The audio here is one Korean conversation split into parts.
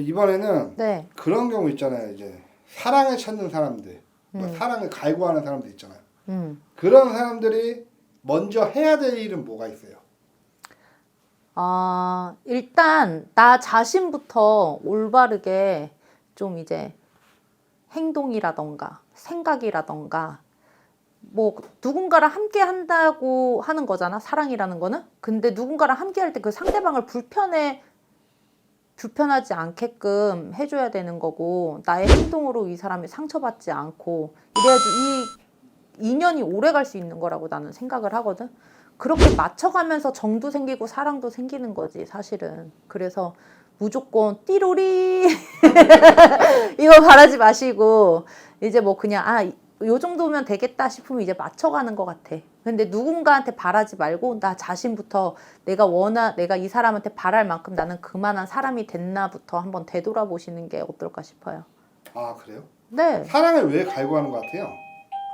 이번에는 네. 그런 경우 있잖아요. 이제 사랑을 찾는 사람들, 뭐 음. 사랑을 갈구하는 사람들 있잖아요. 음. 그런 사람들이 먼저 해야 될 일은 뭐가 있어요? 아, 일단 나 자신부터 올바르게 좀 이제 행동이라던가 생각이라던가 뭐 누군가랑 함께 한다고 하는 거잖아. 사랑이라는 거는. 근데 누군가랑 함께 할 때 그 상대방을 불편해 불편하지 않게끔 해줘야 되는 거고 나의 행동으로 이 사람이 상처받지 않고 이래야지 이 인연이 오래 갈 수 있는 거라고 나는 생각을 하거든. 그렇게 맞춰가면서 정도 생기고 사랑도 생기는 거지 사실은. 그래서 무조건 띠로리 이거 바라지 마시고 이제 뭐 그냥 아 요 정도면 되겠다 싶으면 이제 맞춰가는 것 같아. 근데 누군가한테 바라지 말고 나 자신부터 내가 원하 내가 이 사람한테 바랄 만큼 나는 그만한 사람이 됐나부터 한번 되돌아보시는 게 어떨까 싶어요. 아 그래요? 네, 사랑을 왜 갈구하는 것 같아요?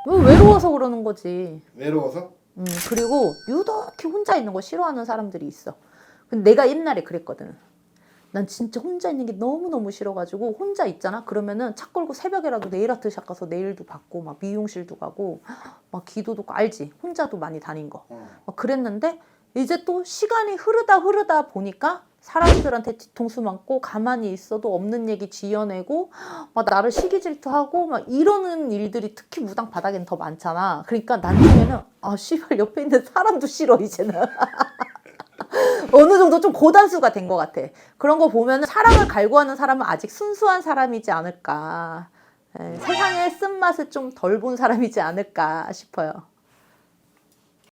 왜 외로워서 그러는 거지. 외로워서? 음, 그리고 유독히 혼자 있는 거 싫어하는 사람들이 있어. 근데 내가 옛날에 그랬거든. 난 진짜 혼자 있는 게 너무너무 싫어가지고 혼자 있잖아? 그러면은 차 끌고 새벽에라도 네일 아트샵 가서 네일도 받고 막 미용실도 가고 막 기도도 가- 알지? 혼자도 많이 다닌 거. 어. 막 그랬는데 이제 또 시간이 흐르다 흐르다 보니까 사람들한테 뒤통수 맞고 가만히 있어도 없는 얘기 지어내고 막 나를 시기 질투하고 막 이러는 일들이 특히 무당 바닥엔 더 많잖아. 그러니까 나중에는 아 씨발 옆에 있는 사람도 싫어 이제는. 어느 정도 좀 고단수가 된 것 같아. 그런 거 보면 사랑을 갈구하는 사람은 아직 순수한 사람이지 않을까. 에, 세상의 쓴맛을 좀 덜 본 사람이지 않을까 싶어요.